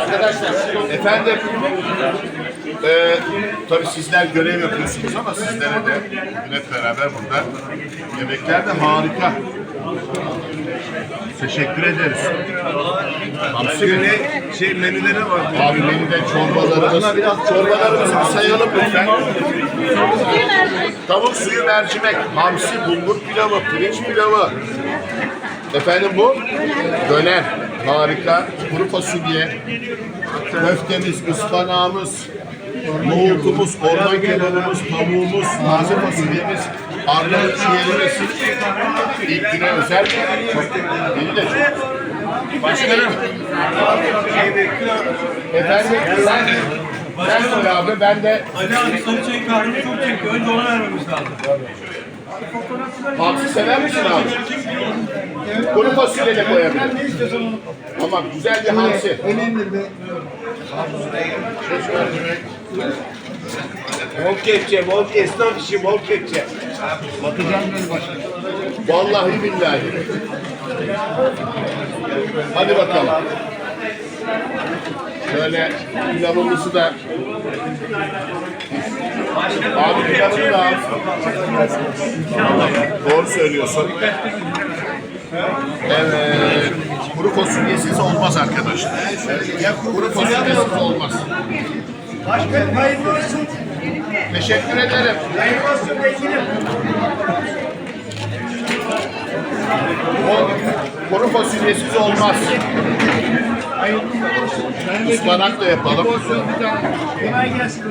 Arkadaşlar, efendim, e, tabii sizler görev yapıyorsunuz ama sizlere de hep beraber burada yemekler de harika. Teşekkür ederiz. Hamsi mi? Şey menüleri var. Abi menüde çorbalarımız, çorbalarımızı bir sayalım lütfen. Tavuk suyu mercimek, hamsi, bulgur pilavı, pirinç pilavı. Efendim bu? Döner. Harika. Kuru fasulye. Köftemiz, ıspanağımız, nohutumuz, orman kebabımız, tavuğumuz, taze fasulyemiz, arnavut ciğerimiz. İlk güne özel. Çok, beni de çok. Başkanım. Efendim sen, sen söyle abi ben de Ali abi sarı çay kahrını çok çekiyor. Önce ona vermemiz lazım. hamsi sever misin abi? Kuru fasulye de koyabilirim. Ne istiyorsan onu. Tamam güzel bir hamsi. Bol kepçe, bol esnaf işi, bol kepçe. Vallahi billahi. Hadi bakalım. Şöyle pilavımızı da Abi pilavını da al. Doğru söylüyorsun. Evet. Kuru fasulyesiz olmaz arkadaşlar. Kuru fasulyesiz olmaz. Başkanım hayırlı olsun. Teşekkür ederim. Hayırlı olsun vekilim. Kuru fasulyesiz olmaz. Ispanak da yapalım. Kolay gelsin.